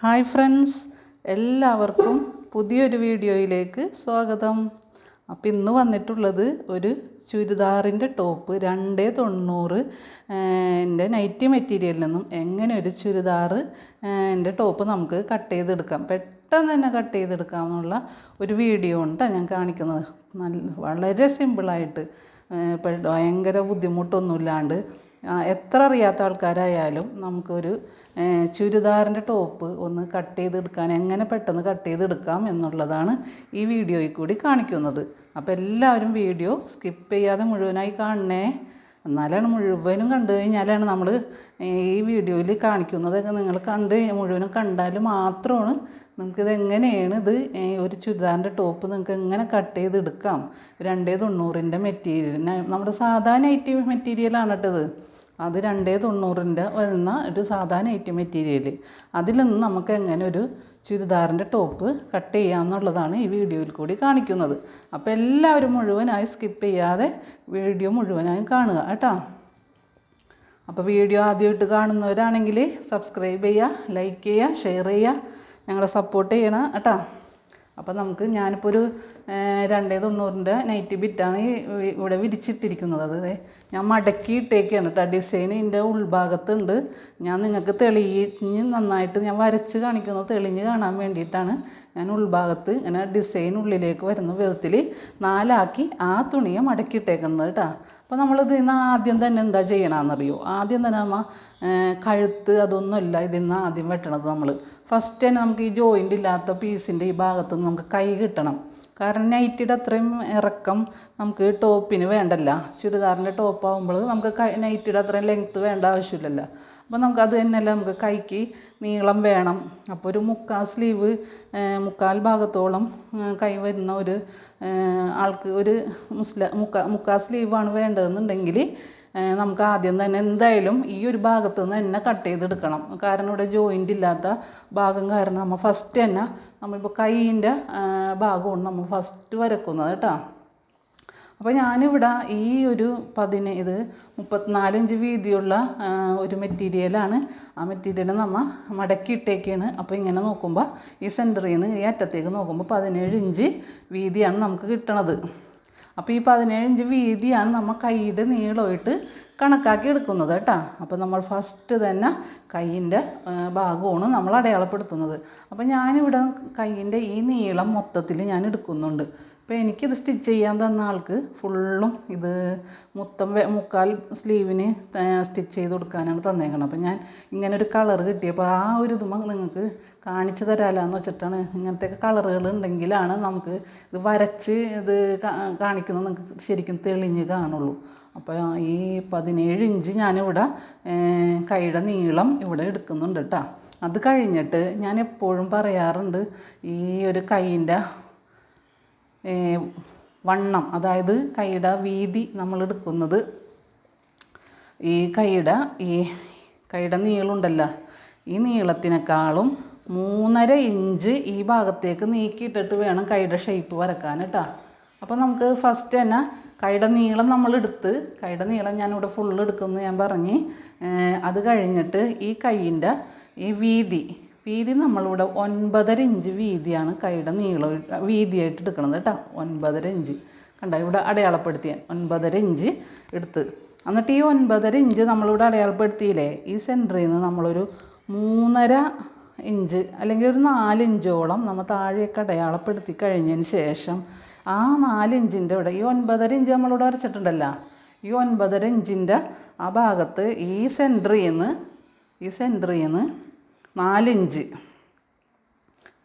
Hi friends എല്ലാവർക്കും പുതിയൊരു വീഡിയോയിലേക്ക് സ്വാഗതം. അപ്പോൾ ഇന്ന് വന്നിട്ടുള്ളത് ഒരു ചുരിദാറിന്റെ ടോപ്പ് രണ്ടേ തൊണ്ണൂറ് എന്റെ നൈറ്റി മെറ്റീരിയലിൽ നിന്നും എങ്ങനെ ഒരു ചുരിദാർ എന്റെ ടോപ്പ് നമുക്ക് കട്ട് ചെയ്തെടുക്കാം. പെട്ടെന്ന് തന്നെ കട്ട് ചെയ്തെടുക്കാമെന്നുള്ള ഒരു വീഡിയോ കൊണ്ടാണ് ഞാൻ കാണിക്കുന്നത്. നല്ല വളരെ സിമ്പിളായിട്ട് ഭയങ്കര ബുദ്ധിമുട്ടൊന്നുമില്ലാണ്ട് എത്ര അറിയാത്ത ആൾക്കാരായാലും നമുക്കൊരു ചുരിദാറിന്റെ ടോപ്പ് ഒന്ന് കട്ട് ചെയ്തെടുക്കാൻ എങ്ങനെ പെട്ടെന്ന് കട്ട് ചെയ്തെടുക്കാം എന്നുള്ളതാണ് ഈ വീഡിയോയിൽ കൂടി കാണിക്കുന്നത്. അപ്പോൾ എല്ലാവരും വീഡിയോ സ്കിപ്പ് ചെയ്യാതെ മുഴുവനായി കാണണേ. എന്നാലാണ് മുഴുവനും കണ്ടു കഴിഞ്ഞാലാണ് നമ്മൾ ഈ വീഡിയോയിൽ കാണിക്കുന്നതൊക്കെ നിങ്ങൾ കണ്ടു കഴിഞ്ഞാൽ മുഴുവനും കണ്ടാൽ മാത്രമാണ് നമുക്കിത് എങ്ങനെയാണ് ഇത് ഒരു ചുരിദാറിന്റെ ടോപ്പ് നിങ്ങൾക്ക് എങ്ങനെ കട്ട് ചെയ്തെടുക്കാം. രണ്ടേ തൊണ്ണൂറിന്റെ മെറ്റീരിയൽ. നമ്മുടെ സാധാ നൈറ്റി മെറ്റീരിയലാണ് കേട്ടത്. അത് രണ്ടേ തൊണ്ണൂറിന്റെ വരുന്ന ഒരു സാധാരണ ഐറ്റം മെറ്റീരിയൽ അതിൽ നിന്ന് നമുക്ക് എങ്ങനെ ഒരു ചുരിദാറിന്റെ ടോപ്പ് കട്ട് ചെയ്യാമെന്നുള്ളതാണ് ഈ വീഡിയോയിൽ കൂടി കാണിക്കുന്നത്. അപ്പോൾ എല്ലാവരും മുഴുവനായി സ്കിപ്പ് ചെയ്യാതെ വീഡിയോ മുഴുവനായും കാണുക കേട്ടോ. അപ്പോൾ വീഡിയോ ആദ്യമായിട്ട് കാണുന്നവരാണെങ്കിൽ സബ്സ്ക്രൈബ് ചെയ്യുക ലൈക്ക് ചെയ്യുക ഷെയർ ചെയ്യുക ഞങ്ങളെ സപ്പോർട്ട് ചെയ്യണം കേട്ടോ. അപ്പോൾ നമുക്ക് ഞാനിപ്പോൾ ഒരു രണ്ടേ തൊണ്ണൂറിന്റെ നൈറ്റി ബിറ്റാണ് ഇവിടെ വിരിച്ചിട്ടിരിക്കുന്നത്. അത് ഞാൻ മടക്കി ഇട്ടേക്കാണ് കേട്ടോ ഡിസൈൻ ഇതിന്റെ ഉൾഭാഗത്തുണ്ട്. ഞാൻ നിങ്ങൾക്ക് തെളിഞ്ഞ് നന്നായിട്ട് ഞാൻ വരച്ച് കാണിക്കുന്നത് തെളിഞ്ഞ് കാണാൻ വേണ്ടിയിട്ടാണ് ഞാൻ ഉൾഭാഗത്ത് ഇങ്ങനെ ഡിസൈൻ ഉള്ളിലേക്ക് വരുന്ന വിധത്തിൽ നാലാക്കി ആ തുണിയെ മടക്കി ഇട്ടേക്കുന്നത് കേട്ടോ അപ്പോൾ നമ്മളിത് ഇന്ന് ആദ്യം തന്നെ എന്താ ചെയ്യണമെന്നറിയോ ആദ്യം തന്നെ നമ്മൾ കഴുത്ത് അതൊന്നുമല്ല ഇതിന്ന് ആദ്യം വെട്ടണത് നമ്മൾ ഫസ്റ്റ് തന്നെ നമുക്ക് ഈ ജോയിന്റ് ഇല്ലാത്ത പീസിന്റെ ഈ ഭാഗത്ത് നിന്ന് നമുക്ക് കൈ കിട്ടണം. കാരണം നൈറ്റിയുടെ അത്രയും ഇറക്കം നമുക്ക് ടോപ്പിന് വേണ്ടല്ല. ചുരിദാറിന്റെ ടോപ്പ് ആകുമ്പോൾ നമുക്ക് കൈ നൈറ്റിയുടെ അത്രയും ലെങ്ത്ത് വേണ്ട ആവശ്യമില്ലല്ലോ. അപ്പോൾ നമുക്ക് അത് തന്നെയല്ല നമുക്ക് കൈക്ക് നീളം വേണം. അപ്പോൾ ഒരു മുക്കാൽ സ്ലീവ് മുക്കാൽ ഭാഗത്തോളം കൈ വരുന്ന ഒരു ആൾക്ക് ഒരു മുസ്ല മുക്കാൽ മുക്കാൽ സ്ലീവാണ് വേണ്ടതെന്നുണ്ടെങ്കിൽ നമുക്ക് ആദ്യം തന്നെ എന്തായാലും ഈ ഒരു ഭാഗത്ത് നിന്ന് തന്നെ കട്ട് ചെയ്തെടുക്കണം. കാരണം ഇവിടെ ജോയിന്റ് ഇല്ലാത്ത ഭാഗം കാരണം നമ്മൾ ഫസ്റ്റ് തന്നെ നമ്മളിപ്പോൾ കൈയിന്റെ ഭാഗമാണ് നമ്മൾ ഫസ്റ്റ് വരക്കുന്നത് കേട്ടോ. അപ്പോൾ ഞാനിവിടെ ഈ ഒരു പതിന ഇത് മുപ്പത്തിനാലിഞ്ച് വീതിയുള്ള ഒരു മെറ്റീരിയലാണ് ആ മെറ്റീരിയൽ നമ്മൾ മടക്കി ഇട്ടേക്കാണ്. അപ്പോൾ ഇങ്ങനെ നോക്കുമ്പോൾ ഈ സെന്ററിൽ നിന്ന് ഈ അറ്റത്തേക്ക് നോക്കുമ്പോൾ പതിനേഴ് ഇഞ്ച് വീതിയാണ് നമുക്ക് കിട്ടണത്. അപ്പോൾ ഈ പതിനേഴ് വീതിയാണ് നമ്മൾ കൈയുടെ നീളമായിട്ട് കണക്കാക്കി എടുക്കുന്നത് കേട്ടോ. അപ്പോൾ നമ്മൾ ഫസ്റ്റ് തന്നെ കൈയിന്റെ ഭാഗമാണ് നമ്മൾ അടയാളപ്പെടുത്തുന്നത്. അപ്പോൾ ഞാനിവിടെ കൈയിന്റെ ഈ നീളം മൊത്തത്തിൽ ഞാൻ എടുക്കുന്നുണ്ട്. അപ്പോൾ എനിക്കിത് സ്റ്റിച്ച് ചെയ്യാൻ തന്ന ആൾക്ക് ഫുള്ളും ഇത് മൊത്തം മുക്കാൽ സ്ലീവിന് സ്റ്റിച്ച് ചെയ്ത് കൊടുക്കാനാണ് തന്നേക്കണം അപ്പോൾ ഞാൻ ഇങ്ങനെ ഒരു കളർ കിട്ടിയപ്പോൾ ആ ഒരു ഇതും നിങ്ങൾക്ക് കാണിച്ചു തരാമല്ലോ വെച്ചിട്ടാണ്. ഇങ്ങനത്തെ കളറുകൾ ഉണ്ടെങ്കിലാണ് നമുക്ക് ഇത് വരച്ച് ഇത് കാണിക്കുന്നത് നമുക്ക് ശരിക്കും തെളിഞ്ഞ് കാണുള്ളൂ. അപ്പോൾ ഈ പതിനേഴ് ഇഞ്ച് ഞാനിവിടെ കൈയുടെ നീളം ഇവിടെ എടുക്കുന്നുണ്ട് കേട്ടോ അത് കഴിഞ്ഞിട്ട് ഞാൻ എപ്പോഴും പറയാറുണ്ട് ഈ ഒരു കൈയിന്റെ വണ്ണം അതായത് കൈയുടെ വീതി നമ്മൾ എടുക്കുന്നത് ഈ കൈയുടെ ഈ കൈയുടെ നീളമുണ്ടല്ലോ. ഈ നീളത്തിനേക്കാളും മൂന്നര ഇഞ്ച് ഈ ഭാഗത്തേക്ക് നീക്കിയിട്ടിട്ട് വേണം കൈയുടെ ഷേപ്പ് വരക്കാൻ കേട്ടോ അപ്പോൾ നമുക്ക് ഫസ്റ്റ് തന്നെ കൈയുടെ നീളം നമ്മൾ എടുത്ത് കൈയുടെ നീളം ഞാനിവിടെ ഫുള്ള് എടുക്കുമെന്ന് ഞാൻ പറഞ്ഞ് അത് കഴിഞ്ഞിട്ട് ഈ കൈയിന്റെ ഈ വീതി വീതി നമ്മളിവിടെ ഒൻപതര ഇഞ്ച് വീതിയാണ് കൈയുടെ നീളം വീതിയായിട്ട് എടുക്കണത് കേട്ടോ ഒൻപതര ഇഞ്ച്. കണ്ട ഇവിടെ അടയാളപ്പെടുത്തിയ. ഒൻപതര ഇഞ്ച് എടുത്ത്. എന്നിട്ട് ഈ ഒൻപതര ഇഞ്ച് നമ്മളിവിടെ അടയാളപ്പെടുത്തിയില്ലേ? ഈ സെന്ററിൽ നിന്ന് നമ്മളൊരു മൂന്നര ഇഞ്ച് അല്ലെങ്കിൽ ഒരു നാലിഞ്ചോളം നമ്മൾ താഴെയൊക്കെ അടയാളപ്പെടുത്തി കഴിഞ്ഞതിന് ശേഷം ആ നാലിഞ്ചിന്റെ ഇവിടെ ഈ ഒൻപതര ഇഞ്ച് നമ്മളിവിടെ വരച്ചിട്ടുണ്ടല്ലോ. ഈ ഒൻപതര ഇഞ്ചിന്റെ ആ ഭാഗത്ത് ഈ സെന്ററിൽ നിന്ന് ഈ സെന്ററിൽ നിന്ന് നാലിഞ്ച്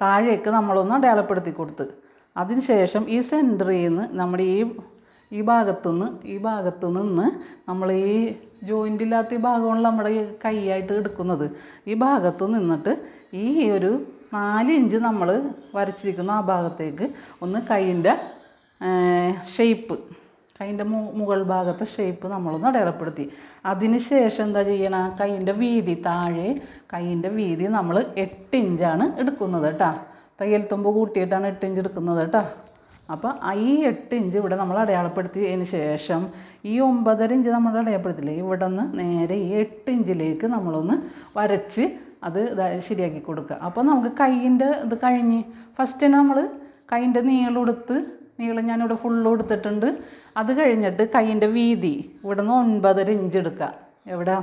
താഴേക്ക് നമ്മളൊന്ന് അടയാളപ്പെടുത്തി കൊടുത്ത്. അതിനുശേഷം ഈ സെന്ററിൽ നിന്ന് നമ്മുടെ ഈ ഈ ഭാഗത്തു നിന്ന് ഈ ഭാഗത്തു നിന്ന് നമ്മൾ ഈ ജോയിന്റ് ഇല്ലാത്ത ഈ ഭാഗമാണ് നമ്മുടെ ഈ കൈയായിട്ട് എടുക്കുന്നത്. ഈ ഭാഗത്ത് നിന്നിട്ട് ഈ ഒരു നാല് ഇഞ്ച് നമ്മൾ വരച്ചിരിക്കുന്ന ആ ഭാഗത്തേക്ക്. ഒന്ന് കൈയിന്റെ ഷേപ്പ് കൈന്റെ മുകൾ ഭാഗത്തെ ഷേപ്പ് നമ്മളൊന്ന് അടയാളപ്പെടുത്തി. അതിന് ശേഷം എന്താ ചെയ്യണം? കൈയിന്റെ വീതി താഴെ കൈയിന്റെ വീതി നമ്മൾ എട്ട് ഇഞ്ചാണ് എടുക്കുന്നത് കേട്ടോ. തയ്യൽ തുമ്പ് കൂട്ടിയിട്ടാണ് എട്ട് ഇഞ്ച് എടുക്കുന്നത് കേട്ടോ. അപ്പോൾ ഈ എട്ട് ഇഞ്ച് ഇവിടെ നമ്മൾ അടയാളപ്പെടുത്തിയതിന് ശേഷം ഈ ഒമ്പതര ഇഞ്ച് നമ്മൾ അടയാളപ്പെടുത്തില്ലേ? ഇവിടെ നിന്ന് നേരെ ഈ എട്ട് ഇഞ്ചിലേക്ക് നമ്മളൊന്ന് വരച്ച് അത് ശരിയാക്കി കൊടുക്കുക. അപ്പോൾ നമുക്ക് കൈയിന്റെ ഇത് കഴിഞ്ഞ് ഫസ്റ്റ് തന്നെ നമ്മൾ കൈയിന്റെ നീളം എടുത്ത് നീളം ഞാനിവിടെ ഫുള്ള് കൊടുത്തിട്ടുണ്ട് അത് കഴിഞ്ഞിട്ട് കൈയിന്റെ വീതി ഇവിടെ നിന്ന് ഒൻപതര ഇഞ്ച് എടുക്കുക. എവിടെ?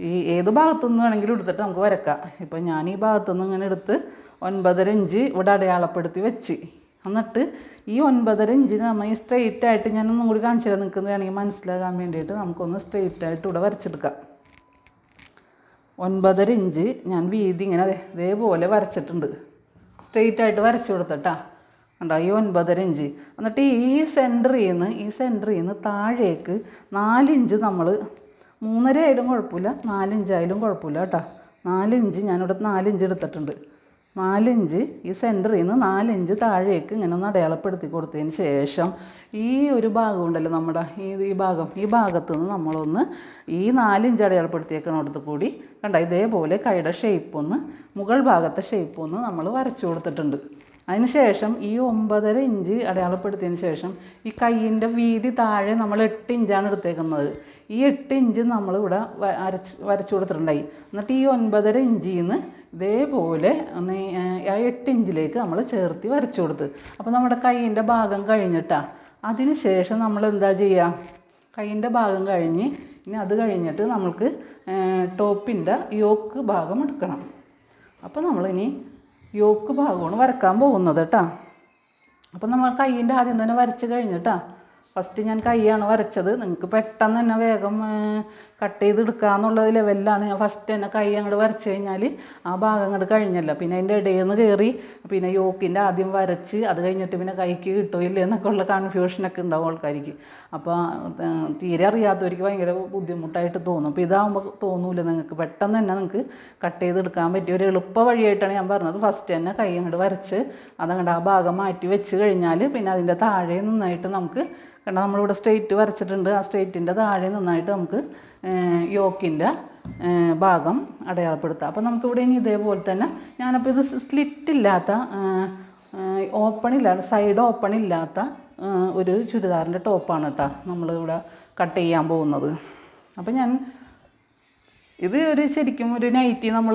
ഈ ഏത് ഭാഗത്തുനിന്ന് വേണമെങ്കിലും എടുത്തിട്ട് നമുക്ക് വരക്കാം. ഇപ്പോൾ ഞാൻ ഈ ഭാഗത്തുനിന്ന് ഇങ്ങനെ എടുത്ത് ഒൻപതര ഇഞ്ച് ഇവിടെ അടയാളപ്പെടുത്തി വെച്ച്. എന്നിട്ട് ഈ ഒൻപതര ഇഞ്ചിന് നമ്മൾ ഈ സ്ട്രെയിറ്റ് ആയിട്ട് ഞാൻ ഒന്നും കൂടി കാണിച്ചു തരാം. നിൽക്കുന്നത് വേണമെങ്കിൽ മനസ്സിലാകാൻ വേണ്ടിയിട്ട് നമുക്കൊന്ന് സ്ട്രെയിറ്റ് ആയിട്ട് ഇവിടെ വരച്ചെടുക്കാം. ഒൻപതര ഇഞ്ച് ഞാൻ വീതി ഇങ്ങനെ ദേ ഇതേപോലെ വരച്ചിട്ടുണ്ട്. സ്ട്രെയിറ്റ് ആയിട്ട് വരച്ചു കൊടുത്തട്ടാ. കണ്ടോ? ഈ ഒൻപതര ഇഞ്ച്. എന്നിട്ട് ഈ സെന്ററിൽ നിന്ന് ഈ സെന്ററിൽ നിന്ന് താഴേക്ക് നാലിഞ്ച് നമ്മൾ മൂന്നര ആയാലും കുഴപ്പമില്ല നാലിഞ്ചായാലും കുഴപ്പമില്ല കേട്ടോ. നാലിഞ്ച് ഞാനിവിടെ നാലിഞ്ച് എടുത്തിട്ടുണ്ട്. നാലിഞ്ച് ഈ സെന്ററിൽ നിന്ന് നാലിഞ്ച് താഴേക്ക് ഇങ്ങനെ ഒന്ന് അടയാളപ്പെടുത്തി കൊടുത്തതിന് ശേഷം ഈ ഒരു ഭാഗം ഉണ്ടല്ലോ നമ്മുടെ ഈ ഈ ഭാഗം ഈ ഭാഗത്തു നിന്ന് നമ്മളൊന്ന് ഈ നാലിഞ്ച് അടയാളപ്പെടുത്തിയേക്കണോടത്ത് കൂടി കണ്ട? ഇതേപോലെ കൈയുടെ ഷേപ്പ് ഒന്ന് മുകൾ ഭാഗത്തെ ഷേപ്പ് ഒന്ന് നമ്മൾ വരച്ചു കൊടുത്തിട്ടുണ്ട്. അതിന് ശേഷം ഈ ഒമ്പതര ഇഞ്ച് അടയാളപ്പെടുത്തിയതിന് ശേഷം ഈ കയ്യിന്റെ വീതി താഴെ നമ്മൾ എട്ട് ഇഞ്ചാണ് എടുത്തേക്കുന്നത്. ഈ എട്ട് ഇഞ്ച് നമ്മളിവിടെ വരച്ച് വരച്ചു കൊടുത്തിട്ടുണ്ടായി. എന്നിട്ട് ഈ ഒൻപതര ഇഞ്ചിൽ നിന്ന് ഇതേപോലെ ആ എട്ട് ഇഞ്ചിലേക്ക് നമ്മൾ ചേർത്തി വരച്ചു കൊടുത്ത്. അപ്പോൾ നമ്മുടെ കയ്യിന്റെ ഭാഗം കഴിഞ്ഞിട്ടാ. അതിന് ശേഷം നമ്മൾ എന്താ ചെയ്യുക? കയ്യിന്റെ ഭാഗം കഴിഞ്ഞ് ഇനി അത് കഴിഞ്ഞിട്ട് നമ്മൾക്ക് ടോപ്പിന്റെ യോക്ക് ഭാഗം എടുക്കണം. അപ്പോൾ നമ്മളിനി യോക്ക് ഭാഗമാണ് വരക്കാൻ പോകുന്നത് കേട്ടോ. അപ്പോൾ നമ്മൾ കയ്യിന്റെ ആദ്യം തന്നെ വരച്ച് കഴിഞ്ഞിട്ടാ ഫസ്റ്റ് ഞാൻ കൈയാണ് വരച്ചത്. നിങ്ങൾക്ക് പെട്ടെന്ന് തന്നെ വേഗം കട്ട് ചെയ്തെടുക്കാന്നുള്ള ലെവലിലാണ് ഞാൻ ഫസ്റ്റ് തന്നെ കൈ അങ്ങോട്ട് വരച്ച് കഴിഞ്ഞാൽ ആ ഭാഗം അങ്ങോട്ട് കഴിഞ്ഞല്ലോ. പിന്നെ അതിന്റെ ഇടയിൽ നിന്ന് കയറി പിന്നെ യോക്കിന്റെ ആദ്യം വരച്ച് അത് കഴിഞ്ഞിട്ട് പിന്നെ കൈക്ക് കിട്ടോ ഇല്ല എന്നൊക്കെ ഉള്ള കൺഫ്യൂഷനൊക്കെ ഉണ്ടാവും ആൾക്കാർക്ക് അപ്പോൾ തീരെ അറിയാത്തവർക്ക് ഭയങ്കര ബുദ്ധിമുട്ടായിട്ട് തോന്നും. അപ്പോൾ ഇതാകുമ്പോൾ തോന്നൂല നിങ്ങൾക്ക് പെട്ടെന്ന് തന്നെ നിങ്ങൾക്ക് കട്ട് ചെയ്തെടുക്കാൻ പറ്റിയ ഒരു എളുപ്പ വഴിയായിട്ടാണ് ഞാൻ പറഞ്ഞത്. ഫസ്റ്റ് തന്നെ കൈ അങ്ങോട്ട് വരച്ച് അതങ്ങോട്ട് ആ ഭാഗം മാറ്റി വെച്ച് കഴിഞ്ഞാൽ പിന്നെ അതിന്റെ താഴെ നന്നായിട്ട് നമുക്ക് കാരണം നമ്മളിവിടെ സ്ട്രെയിറ്റ് വരച്ചിട്ടുണ്ട്. ആ സ്ട്രെയിറ്റിന്റെ താഴെ നന്നായിട്ട് നമുക്ക് യോക്കിന്റെ ഭാഗം അടയാളപ്പെടുത്താം അപ്പോൾ നമുക്കിവിടെ ഇനി ഇതേപോലെ തന്നെ ഞാനപ്പോൾ ഇത് സ്ലിറ്റില്ലാത്ത ഓപ്പൺ ഇല്ലാത്ത സൈഡ് ഓപ്പൺ ഇല്ലാത്ത ഒരു ചുരിദാറിന്റെ ടോപ്പാണ് കേട്ടോ നമ്മളിവിടെ കട്ട് ചെയ്യാൻ പോകുന്നത്. അപ്പോൾ ഞാൻ ഇത് ഒരു ശരിക്കും ഒരു നൈറ്റി നമ്മൾ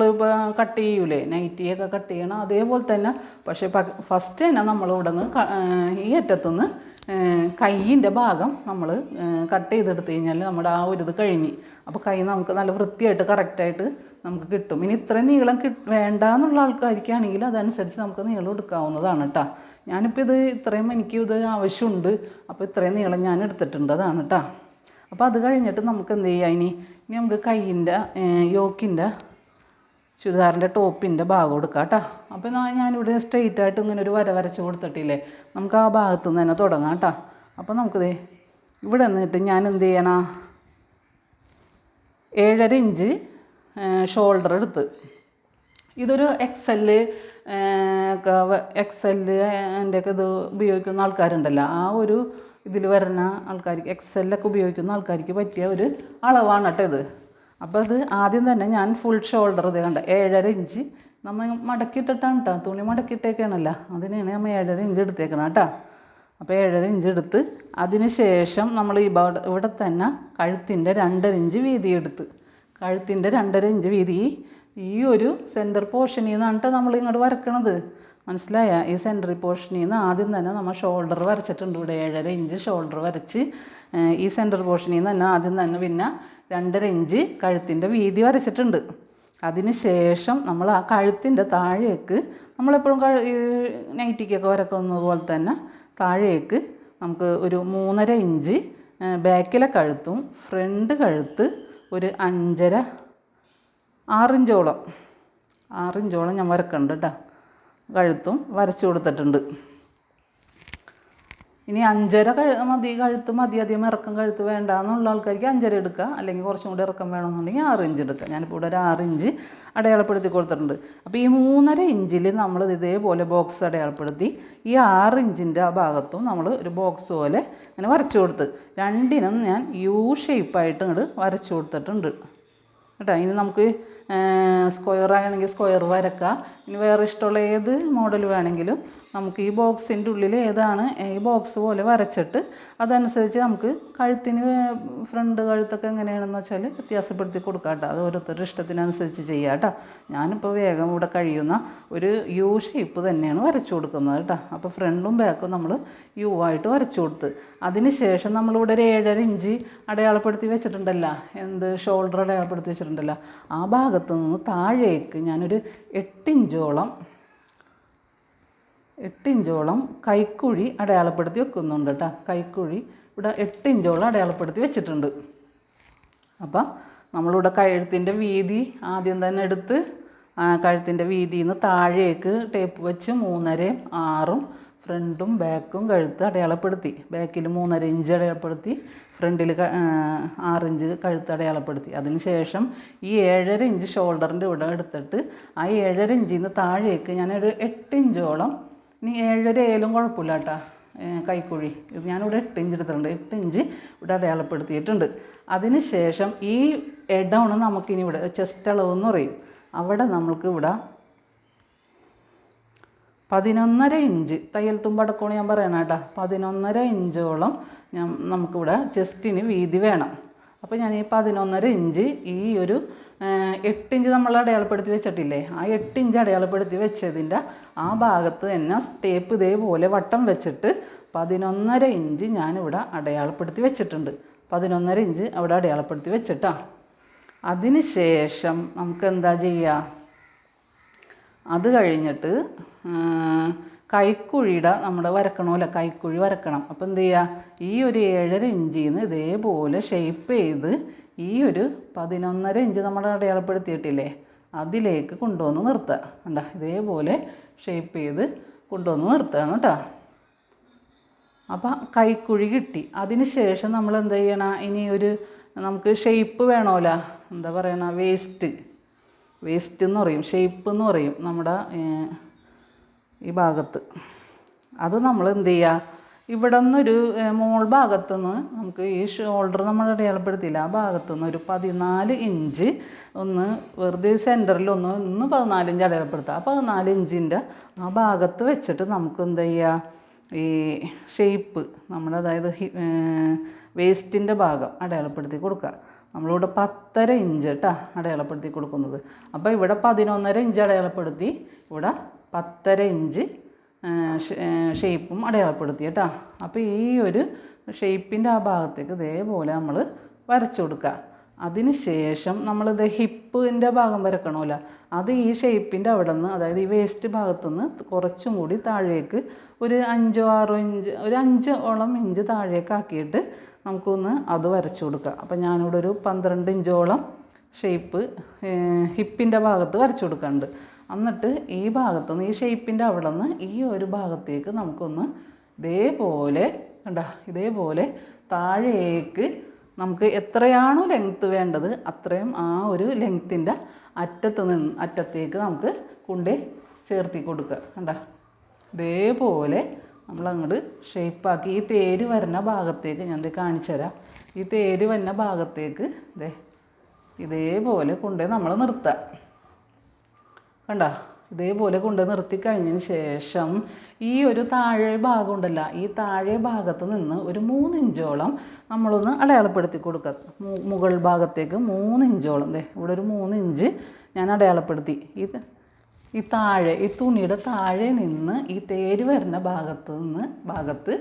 കട്ട് ചെയ്യൂലേ? നൈറ്റിയൊക്കെ കട്ട് ചെയ്യണം. അതേപോലെ തന്നെ പക്ഷേ ഫസ്റ്റ് തന്നെ നമ്മളിവിടെ നിന്ന് ഈ അറ്റത്തുനിന്ന് കയ്യിന്റെ ഭാഗം നമ്മൾ കട്ട് ചെയ്തെടുത്ത് കഴിഞ്ഞാൽ നമ്മുടെ ആ ഒരു ഇത് കഴിഞ്ഞ് അപ്പോൾ കൈ നമുക്ക് നല്ല വൃത്തിയായിട്ട് കറക്റ്റായിട്ട് നമുക്ക് കിട്ടും. ഇനി ഇത്രയും നീളം കിട്ട് വേണ്ട എന്നുള്ള ആൾക്കാർക്കാണെങ്കിൽ അതനുസരിച്ച് നമുക്ക് നീളം എടുക്കാവുന്നതാണ് കേട്ടോ ഞാനിപ്പോൾ ഇത് ഇത്രയും എനിക്ക് ഇത് ആവശ്യമുണ്ട്. അപ്പോൾ ഇത്രയും നീളം ഞാൻ എടുത്തിട്ടുണ്ട്. അതാണ് കേട്ടോ അപ്പോൾ അത് കഴിഞ്ഞിട്ട് നമുക്ക് എന്ത് ചെയ്യാം ഇനി? ഇനി നമുക്ക് കയ്യിന്റെ യോക്കിന്റെ ചുരിദാറിന്റെ ടോപ്പിന്റെ ഭാഗം എടുക്കാം കേട്ടോ. അപ്പോൾ ഞാനിവിടെ സ്ട്രെയിറ്റ് ആയിട്ട് ഇങ്ങനെ ഒരു വര വരച്ച് കൊടുത്തിട്ടില്ലേ? നമുക്ക് ആ ഭാഗത്തു നിന്ന് തന്നെ തുടങ്ങാം കേട്ടോ. അപ്പോൾ നമുക്കിത് ഇവിടെ നിന്നിട്ട് ഞാൻ എന്ത് ചെയ്യണം? ഏഴര ഇഞ്ച് ഷോൾഡർ എടുത്ത്. ഇതൊരു എക്സെൽ എക്സെൽ എന്റെ ഒക്കെ ഇത് ഉപയോഗിക്കുന്ന ആൾക്കാരുണ്ടല്ലോ. ആ ഒരു ഇതിൽ വരുന്ന ആൾക്കാർക്ക് എക്സെല്ലൊക്കെ ഉപയോഗിക്കുന്ന ആൾക്കാർക്ക് പറ്റിയ ഒരു അളവാണ് കേട്ടോ ഇത്. അപ്പോൾ അത് ആദ്യം തന്നെ ഞാൻ ഫുൾ ഷോൾഡർ ഇത് കണ്ട ഏഴര ഇഞ്ച് നമ്മൾ മടക്കിയിട്ടിട്ടാണ് കേട്ടോ തുണി മടക്കിയിട്ടേക്കാണല്ലോ. അതിനാണ് നമ്മൾ ഏഴര ഇഞ്ച് എടുത്തേക്കണം കേട്ടോ അപ്പോൾ ഏഴര ഇഞ്ച് എടുത്ത് അതിന് ശേഷം നമ്മൾ ഈ ഇവിടെ തന്നെ കഴുത്തിന്റെ രണ്ടര ഇഞ്ച് വീതി എടുത്ത്. കഴുത്തിന്റെ രണ്ടര ഇഞ്ച് വീതി ഈ ഒരു സെന്റർ പോർഷനിൽ നിന്നാണ് കേട്ടോ നമ്മൾ ഇങ്ങോട്ട് വരക്കണത്. മനസ്സിലായ? ഈ സെന്ററി പോർഷനിൽ നിന്ന് ആദ്യം തന്നെ നമ്മൾ ഷോൾഡർ വരച്ചിട്ടുണ്ട് ഇവിടെ ഏഴര ഇഞ്ച് ഷോൾഡർ വരച്ച്. ഈ സെന്റർ പോർഷനിൽ നിന്ന് തന്നെ ആദ്യം തന്നെ പിന്നെ രണ്ടര ഇഞ്ച് കഴുത്തിന്റെ വീതി വരച്ചിട്ടുണ്ട്. ശേഷം നമ്മൾ ആ കഴുത്തിന്റെ താഴേക്ക് നമ്മളെപ്പോഴും കഴു നൈറ്റിക്കൊക്കെ വരക്കുന്നത് പോലെ തന്നെ താഴേക്ക് നമുക്ക് ഒരു മൂന്നര ഇഞ്ച് ബാക്കിലെ കഴുത്തും ഫ്രണ്ട് കഴുത്ത് ഒരു അഞ്ചര ആറിഞ്ചോളം. ആറിഞ്ചോളം ഞാൻ വരക്കുന്നുണ്ട് കേട്ടോ കഴുത്തും വരച്ചു കൊടുത്തിട്ടുണ്ട്. ഇനി അഞ്ചര കഴു മതി കഴുത്ത് മതി അധികം ഇറക്കം കഴുത്ത് വേണ്ട എന്നുള്ള ആൾക്കാർക്ക് അഞ്ചര എടുക്കുക. അല്ലെങ്കിൽ കുറച്ചും കൂടി ഇറക്കം വേണമെന്നുണ്ടെങ്കിൽ ആറ് ഇഞ്ച് എടുക്കുക. ഞാനിപ്പോൾ ഇവിടെ ഒരു ആറ് ഇഞ്ച് അടയാളപ്പെടുത്തി കൊടുത്തിട്ടുണ്ട്. അപ്പോൾ ഈ മൂന്നര ഇഞ്ചിൽ നമ്മൾ ഇതേപോലെ ബോക്സ് അടയാളപ്പെടുത്തി ഈ ആറ് ഇഞ്ചിന്റെ ആ ഭാഗത്തും നമ്മൾ ഒരു ബോക്സ് പോലെ ഇങ്ങനെ വരച്ചു കൊടുത്ത്. രണ്ടിനും ഞാൻ യു ഷേപ്പായിട്ട് ഇങ്ങോട്ട് വരച്ചു കൊടുത്തിട്ടുണ്ട്. കേട്ടോ. ഇനി നമുക്ക് സ്ക്വയർ ആണെങ്കിൽ സ്ക്വയർ വരയ്ക്കാം ഇനി വേറെ ഇഷ്ടമുള്ള ഏത് മോഡൽ വേണമെങ്കിലും നമുക്ക് ഈ ബോക്സിന്റെ ഉള്ളിൽ ഏതാണ് ഈ ബോക്സ് പോലെ വരച്ചിട്ട് അതനുസരിച്ച് നമുക്ക് കഴുത്തിന് ഫ്രണ്ട് കഴുത്തൊക്കെ എങ്ങനെയാണെന്ന് വെച്ചാൽ വ്യത്യാസപ്പെടുത്തി കൊടുക്കാം കേട്ടോ. അത് ഓരോരുത്തരുടെ ഇഷ്ടത്തിനനുസരിച്ച് ചെയ്യാം കേട്ടോ. ഞാനിപ്പോൾ വേഗം ഇവിടെ കഴിയുന്ന ഒരു യു ഷേപ്പ് തന്നെയാണ് വരച്ചു കൊടുക്കുന്നത് കേട്ടോ. അപ്പോൾ ഫ്രണ്ടും ബാക്കും നമ്മൾ യു ആയിട്ട് വരച്ചു കൊടുത്ത്. അതിന് ശേഷം നമ്മളിവിടെ ഒരു ഏഴര ഇഞ്ച് അടയാളപ്പെടുത്തി വെച്ചിട്ടുണ്ടല്ലോ. എന്ത്? ഷോൾഡർ അടയാളപ്പെടുത്തി വെച്ചിട്ടുണ്ടല്ലോ. ആ ഭാഗത്ത് നിന്ന് താഴേക്ക് ഞാനൊരു എട്ടിഞ്ചോളം എട്ടിഞ്ചോളം കൈക്കുഴി അടയാളപ്പെടുത്തി വെക്കുന്നുണ്ട് കേട്ടോ. കൈക്കുഴി ഇവിടെ എട്ടിഞ്ചോളം അടയാളപ്പെടുത്തി വെച്ചിട്ടുണ്ട്. അപ്പം നമ്മളിവിടെ കഴുത്തിന്റെ വീതി ആദ്യം തന്നെ എടുത്ത് കഴുത്തിന്റെ വീതിയിൽ നിന്ന് താഴേക്ക് ടേപ്പ് വെച്ച് മൂന്നരയും ആറും ഫ്രണ്ടും ബാക്കും കഴുത്ത് അടയാളപ്പെടുത്തി. ബാക്കിൽ മൂന്നര ഇഞ്ച് അടയാളപ്പെടുത്തി ഫ്രണ്ടിൽ ആറിഞ്ച് കഴുത്ത് അടയാളപ്പെടുത്തി. അതിന് ശേഷം ഈ ഏഴര ഇഞ്ച് ഷോൾഡറിന്റെ ഇവിടെ എടുത്തിട്ട് ആ ഏഴര ഇഞ്ചിൽ നിന്ന് താഴേക്ക് ഞാനൊരു എട്ട് ഇഞ്ചോളം ഇനി ഏഴര ഏലും കുഴപ്പമില്ല കേട്ടോ കൈക്കുഴി. ഇത് ഞാനിവിടെ എട്ട് ഇഞ്ച് എടുത്തിട്ടുണ്ട്. എട്ട് ഇഞ്ച് ഇവിടെ അടയാളപ്പെടുത്തിയിട്ടുണ്ട്. അതിന് ശേഷം ഈ ഇടമാണ് നമുക്കിനി ഇവിടെ ചെസ്റ്റ് അളവ് എന്ന് പറയും. അവിടെ നമ്മൾക്ക് ഇവിടെ പതിനൊന്നര ഇഞ്ച്. തയ്യൽ തുമ്പടക്കോണ് ഞാൻ പറയണം കേട്ടോ. പതിനൊന്നര ഇഞ്ചോളം ഞാൻ നമുക്കിവിടെ ചെസ്റ്റിന് വീതി വേണം. അപ്പോൾ ഞാൻ ഈ പതിനൊന്നര ഇഞ്ച് ഈ ഒരു ഏഹ്, എട്ട് ഇഞ്ച് നമ്മൾ അടയാളപ്പെടുത്തി വെച്ചിട്ടില്ലേ? ആ എട്ട് ഇഞ്ച് അടയാളപ്പെടുത്തി വെച്ചതിന്റെ ആ ഭാഗത്ത് തന്നെ സ്റ്റേപ്പ് ഇതേപോലെ വട്ടം വെച്ചിട്ട് പതിനൊന്നര ഇഞ്ച് ഞാനിവിടെ അടയാളപ്പെടുത്തി വെച്ചിട്ടുണ്ട്. പതിനൊന്നര ഇഞ്ച് അവിടെ അടയാളപ്പെടുത്തി വെച്ചിട്ടാ. അതിന് ശേഷം നമുക്ക് എന്താ ചെയ്യുക അത് കഴിഞ്ഞിട്ട് കൈക്കുഴിയുടെ നമ്മുടെ വരക്കണമല്ലോ കൈക്കുഴി വരക്കണം. അപ്പോൾ എന്ത് ചെയ്യുക ഈ ഒരു ഏഴര ഇഞ്ചിൽ നിന്ന് ഇതേപോലെ ഷേപ്പ് ചെയ്ത് ഈ ഒരു പതിനൊന്നര ഇഞ്ച് നമ്മൾ അടയാളപ്പെടുത്തിയിട്ടില്ലേ? അതിലേക്ക് കൊണ്ടുവന്ന് നിർത്തുക. കണ്ട? ഇതേപോലെ ഷേപ്പ് ചെയ്ത് കൊണ്ടുവന്ന് നിർത്തുകയാണ് കേട്ടോ. അപ്പം കൈക്കുഴി കിട്ടി. അതിന് ശേഷം നമ്മൾ എന്ത് ചെയ്യണം? ഇനി ഒരു നമുക്ക് ഷേപ്പ് വേണമല്ലോ. എന്താ പറയണ? വേസ്റ്റ് വേസ്റ്റ് എന്ന് പറയും. ഷേപ്പ് എന്ന് പറയും നമ്മുടെ ഈ ഭാഗത്ത്. അത് നമ്മൾ എന്ത് ചെയ്യുക? ഇവിടെ നിന്നൊരു മോൾ ഭാഗത്തു നിന്ന് നമുക്ക് ഈ ഷോൾഡർ നമ്മൾ അടയാളപ്പെടുത്തിയില്ല. ആ ഭാഗത്തു നിന്ന് ഒരു പതിനാല് ഇഞ്ച് ഒന്ന് വെറുതെ സെന്ററിൽ ഒന്ന് ഒന്ന് പതിനാല് ഇഞ്ച് അടയാളപ്പെടുത്തുക. ആ പതിനാല് ഇഞ്ചിന്റെ ആ ഭാഗത്ത് വെച്ചിട്ട് നമുക്ക് എന്ത് ചെയ്യുക ഈ ഷേപ്പ് നമ്മൾ അതായത് വേസ്റ്റിന്റെ ഭാഗം അടയാളപ്പെടുത്തി കൊടുക്കുക. നമ്മളിവിടെ പത്തര ഇഞ്ച് കേട്ടോ അടയാളപ്പെടുത്തി കൊടുക്കുന്നത്. അപ്പോൾ ഇവിടെ പതിനൊന്നര ഇഞ്ച് അടയാളപ്പെടുത്തി ഇവിടെ പത്തര ഇഞ്ച് ഷേപ്പും അടയാളപ്പെടുത്തി കേട്ടോ. അപ്പോൾ ഈ ഒരു ഷേപ്പിന്റെ ആ ഭാഗത്തേക്ക് ഇതേപോലെ നമ്മൾ വരച്ചു കൊടുക്കുക അതിന് ശേഷം നമ്മളിത് ഹിപ്പിന്റെ ഭാഗം വരക്കണമല്ലോ. അത് ഈ ഷേപ്പിന്റെ അവിടെ നിന്ന് അതായത് ഈ വേസ്റ്റ് ഭാഗത്തു നിന്ന് കുറച്ചും കൂടി താഴേക്ക് ഒരു അഞ്ചോ ആറോ ഇഞ്ച് ഒരു അഞ്ചോളം ഇഞ്ച് താഴേക്കാക്കിയിട്ട് നമുക്കൊന്ന് അത് വരച്ചു കൊടുക്കുക അപ്പം ഞാനിവിടെ ഒരു പന്ത്രണ്ട് ഇഞ്ചോളം ഷേപ്പ് ഹിപ്പിന്റെ ഭാഗത്ത് വരച്ചു കൊടുക്കുന്നുണ്ട് എന്നിട്ട് ഈ ഭാഗത്തുനിന്ന് ഈ ഷേപ്പിന്റെ അവിടെ നിന്ന് ഈ ഒരു ഭാഗത്തേക്ക് നമുക്കൊന്ന് ഇതേപോലെ കണ്ട ഇതേപോലെ താഴേക്ക് നമുക്ക് എത്രയാണോ ലെങ്ത്ത് വേണ്ടത് അത്രയും ആ ഒരു ലെങ്ത്തിന്റെ അറ്റത്ത് നിന്ന് അറ്റത്തേക്ക് നമുക്ക് കൊണ്ടേ ചേർത്തി കൊടുക്കുക. കണ്ട ഇതേപോലെ നമ്മളങ്ങോട്ട് ഷേപ്പാക്കി ഈ തേര് വരുന്ന ഭാഗത്തേക്ക് ഞാൻ ഇത് കാണിച്ചു തരാം. ഈ തേര് വരുന്ന ഭാഗത്തേക്ക് ദേ ഇതേപോലെ കൊണ്ടുപോയി നമ്മൾ നിർത്തുക കണ്ട? ഇതേപോലെ കൊണ്ട് നിർത്തി കഴിഞ്ഞതിന് ശേഷം ഈ ഒരു താഴെ ഭാഗം ഉണ്ടല്ലോ ഈ താഴെ ഭാഗത്ത് നിന്ന് ഒരു മൂന്ന് ഇഞ്ചോളം നമ്മളൊന്ന് അടയാളപ്പെടുത്തി കൊടുക്കുക മുകൾ ഭാഗത്തേക്ക് മൂന്ന് ഇഞ്ചോളം ദേ ഇവിടെ ഒരു മൂന്ന് ഇഞ്ച് ഞാൻ അടയാളപ്പെടുത്തി. ഇത് ഈ താഴെ ഈ തുണിയുടെ താഴെ നിന്ന് ഈ തേര് വരുന്ന ഭാഗത്ത് നിന്ന് ഭാഗത്ത്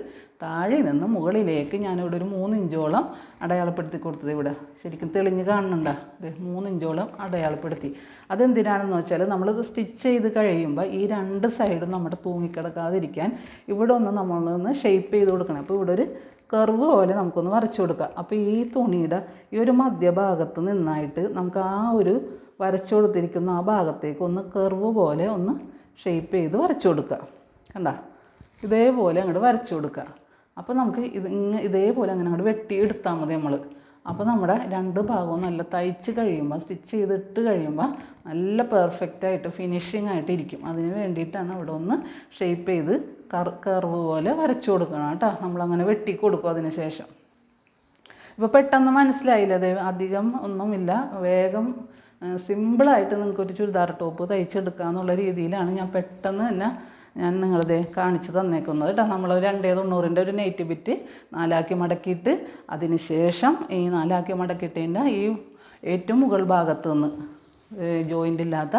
താഴെ നിന്ന് മുകളിലേക്ക് ഞാനിവിടെ ഒരു മൂന്നിഞ്ചോളം അടയാളപ്പെടുത്തി കൊടുത്തത് ഇവിടെ. ശരിക്കും തെളിഞ്ഞ് കാണുന്നുണ്ടോ ഇത് മൂന്നിഞ്ചോളം അടയാളപ്പെടുത്തി. അതെന്തിനാണെന്ന് വെച്ചാൽ നമ്മളിത് സ്റ്റിച്ച് ചെയ്ത് കഴിയുമ്പോൾ ഈ രണ്ട് സൈഡും നമ്മുടെ തൂങ്ങിക്കിടക്കാതിരിക്കാൻ ഇവിടെ ഒന്ന് നമ്മളൊന്ന് ഷെയ്പ്പ് ചെയ്ത് കൊടുക്കണം. അപ്പോൾ ഇവിടെ ഒരു കർവ് പോലെ നമുക്കൊന്ന് വരച്ചു കൊടുക്കാം. അപ്പോൾ ഈ തുണിയുടെ ഈ ഒരു മധ്യഭാഗത്ത് നിന്നായിട്ട് നമുക്ക് ആ ഒരു വരച്ചു കൊടുത്തിരിക്കുന്ന ആ ഭാഗത്തേക്ക്. ഒന്ന് കർവ് പോലെ ഒന്ന് ഷെയ്പ്പ് ചെയ്ത് വരച്ചു കൊടുക്കുക കണ്ട? ഇതേപോലെ അങ്ങോട്ട് വരച്ചു കൊടുക്കുക അപ്പോൾ നമുക്ക് ഇത് ഇതേപോലെ അങ്ങനെ അങ്ങോട്ട് വെട്ടി എടുത്താൽ മതി നമ്മൾ അപ്പോൾ നമ്മുടെ രണ്ട് ഭാഗവും നല്ല തയ്ച്ച് കഴിയുമ്പോൾ സ്റ്റിച്ച് ചെയ്തിട്ട് കഴിയുമ്പോൾ നല്ല പെർഫെക്റ്റ് ആയിട്ട് ഫിനിഷിംഗ് ആയിട്ട് ഇരിക്കും. അതിന് വേണ്ടിയിട്ടാണ് അവിടെ ഒന്ന് ഷേപ്പ് ചെയ്ത് കർ കർവ് പോലെ വരച്ചു കൊടുക്കണം കേട്ടോ. നമ്മളങ്ങനെ വെട്ടി കൊടുക്കും അതിന് ശേഷം ഇപ്പോൾ പെട്ടെന്ന് മനസ്സിലായില്ല? അധികം ഒന്നുമില്ല. വേഗം സിമ്പിളായിട്ട് നിങ്ങൾക്കൊരു ചുരിദാർ ടോപ്പ് തയ്ച്ചെടുക്കുക എന്നുള്ള രീതിയിലാണ് ഞാൻ പെട്ടെന്ന് തന്നെ ഞാൻ നിങ്ങളിത് കാണിച്ചു തന്നേക്കുന്നത് കേട്ടോ. നമ്മൾ രണ്ടേ തൊണ്ണൂറിന്റെ ഒരു നെയ്റ്റ് ബിറ്റ് നാലാക്കി മടക്കിയിട്ട് അതിന് ശേഷം ഈ നാലാക്കി മടക്കിയിട്ടതിന്റെ ഈ ഏറ്റവും മുകൾ ഭാഗത്ത് നിന്ന് ജോയിന്റ് ഇല്ലാത്ത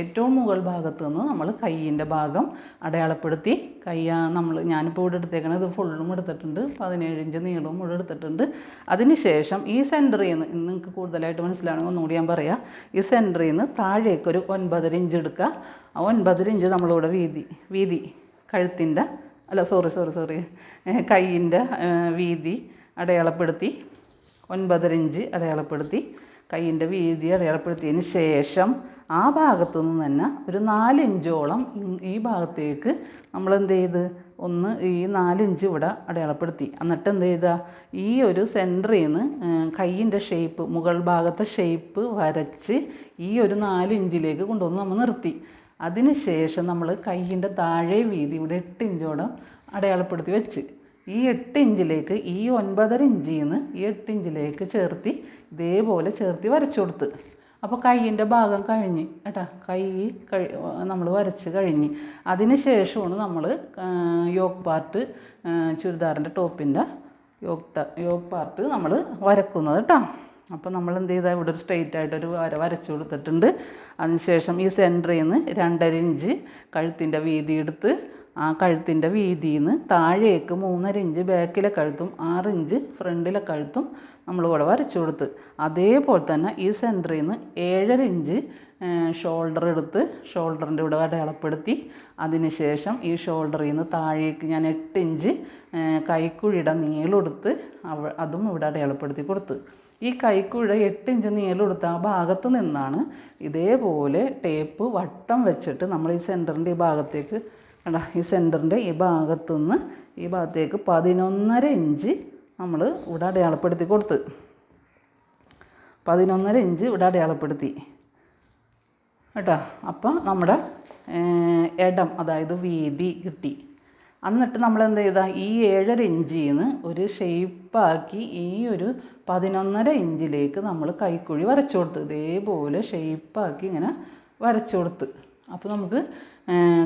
ഏറ്റവും മുകൾ ഭാഗത്ത് നിന്ന് നമ്മൾ കയ്യിന്റെ ഭാഗം അടയാളപ്പെടുത്തി കൈ നമ്മൾ ഞാനിപ്പോൾ ഇവിടെ എടുത്തേക്കണത് ഇത് ഫുള്ളും എടുത്തിട്ടുണ്ട്. പതിനേഴ് ഇഞ്ച് നീളവും ഇവിടെ എടുത്തിട്ടുണ്ട്. അതിന് ശേഷം ഈ സെന്ററിൽ നിന്ന് നിങ്ങൾക്ക് കൂടുതലായിട്ട് മനസ്സിലാണെങ്കിൽ ഒന്നുകൂടി ഞാൻ പറയാം. ഈ സെന്ററിൽ നിന്ന് താഴേക്ക് ഒരു ഒൻപതര ഇഞ്ച് എടുക്കുക ആ ഒൻപതര ഇഞ്ച് നമ്മളിവിടെ വീതി വീതി കഴുത്തിന്റെ അല്ല സോറി സോറി സോറി കയ്യിന്റെ വീതി അടയാളപ്പെടുത്തി ഒൻപതര ഇഞ്ച് അടയാളപ്പെടുത്തി കയ്യിന്റെ വീതി അടയാളപ്പെടുത്തിയതിന് ശേഷം ആ ഭാഗത്തു നിന്ന് തന്നെ ഒരു നാലിഞ്ചോളം ഈ ഭാഗത്തേക്ക് നമ്മൾ എന്ത് ചെയ്ത്? ഒന്ന് ഈ നാലിഞ്ച് ഇവിടെ അടയാളപ്പെടുത്തി. എന്നിട്ട് എന്ത് ചെയ്ത? ഈ ഒരു സെന്ററിൽ നിന്ന് കയ്യിന്റെ ഷേപ്പ് മുകൾ ഭാഗത്തെ ഷേപ്പ് വരച്ച് ഈ ഒരു നാലിഞ്ചിലേക്ക് കൊണ്ടുവന്ന് നമ്മൾ നിർത്തി. അതിന് ശേഷം നമ്മൾ കയ്യിന്റെ താഴെ വീതി ഇവിടെ എട്ട് ഇഞ്ചോളം അടയാളപ്പെടുത്തി വെച്ച്. ഈ എട്ട് ഇഞ്ചിലേക്ക് ഈ ഒൻപതര ഇഞ്ചിൽ നിന്ന് ഈ എട്ട് ഇഞ്ചിലേക്ക് ചേർത്തി ഇതേപോലെ ചേർത്തി വരച്ചു കൊടുത്ത്. അപ്പോൾ കൈയിന്റെ ഭാഗം കഴിഞ്ഞ് കേട്ടാ? കൈ കഴി നമ്മൾ വരച്ച് കഴിഞ്ഞ്. അതിന് ശേഷമാണ് നമ്മൾ യോഗ് പാർട്ട് ചുരിദാറിന്റെ ടോപ്പിന്റെ യോഗ് യോഗ് പാർട്ട് നമ്മൾ വരക്കുന്നത് കേട്ടോ അപ്പോൾ നമ്മൾ എന്ത് ചെയ്താൽ ഇവിടെ ഒരു സ്ട്രെയിറ്റ് ആയിട്ടൊരു വര വരച്ചു കൊടുത്തിട്ടുണ്ട്. അതിനുശേഷം ഈ സെന്ററിൽ നിന്ന് രണ്ടര ഇഞ്ച് കഴുത്തിന്റെ വീതി എടുത്ത് ആ കഴുത്തിന്റെ വീതിയിൽ നിന്ന് താഴേക്ക് മൂന്നര ഇഞ്ച് ബാക്കിലെ കഴുത്തും ആറ് ഇഞ്ച് ഫ്രണ്ടിലെ കഴുത്തും നമ്മളിവിടെ വരച്ചു കൊടുത്ത്. അതേപോലെ തന്നെ ഈ സെന്ററിൽ നിന്ന് ഏഴര ഇഞ്ച് ഷോൾഡർ എടുത്ത് ഷോൾഡറിന്റെ ഇവിടെ അടയാളപ്പെടുത്തി. അതിനുശേഷം ഈ ഷോൾഡറിൽ നിന്ന് താഴേക്ക് ഞാൻ എട്ട് ഇഞ്ച് കൈക്കുഴിയുടെ നീളെടുത്ത് അവ അതും ഇവിടെ അടയാളപ്പെടുത്തി കൊടുത്ത്. ഈ കൈക്കുഴ എട്ട് ഇഞ്ച് നീളെടുത്ത ആ ഭാഗത്ത് നിന്നാണ് ഇതേപോലെ ടേപ്പ് വട്ടം വെച്ചിട്ട് നമ്മൾ ഈ സെന്ററിന്റെ ഈ ഭാഗത്തേക്ക് കണ്ട ഈ സെന്ററിന്റെ ഈ ഭാഗത്തു നിന്ന് ഈ ഭാഗത്തേക്ക് പതിനൊന്നര ഇഞ്ച് നമ്മൾ ഇവിടെ അടയാളപ്പെടുത്തി കൊടുത്ത്. പതിനൊന്നര ഇഞ്ച് ഇവിടെ അടയാളപ്പെടുത്തി. കേട്ടോ? അപ്പം നമ്മുടെ ഇടം അതായത് വീതി കിട്ടി. എന്നിട്ട് നമ്മൾ എന്ത് ചെയ്താൽ ഈ ഏഴര ഇഞ്ചിൽ നിന്ന് ഒരു ഷെയ്പ്പാക്കി ഈ ഒരു പതിനൊന്നര ഇഞ്ചിലേക്ക് നമ്മൾ കൈക്കുഴി വരച്ചു കൊടുത്ത്. ഇതേപോലെ ഷെയ്പ്പാക്കി ഇങ്ങനെ വരച്ചു കൊടുത്ത്. അപ്പോൾ നമുക്ക്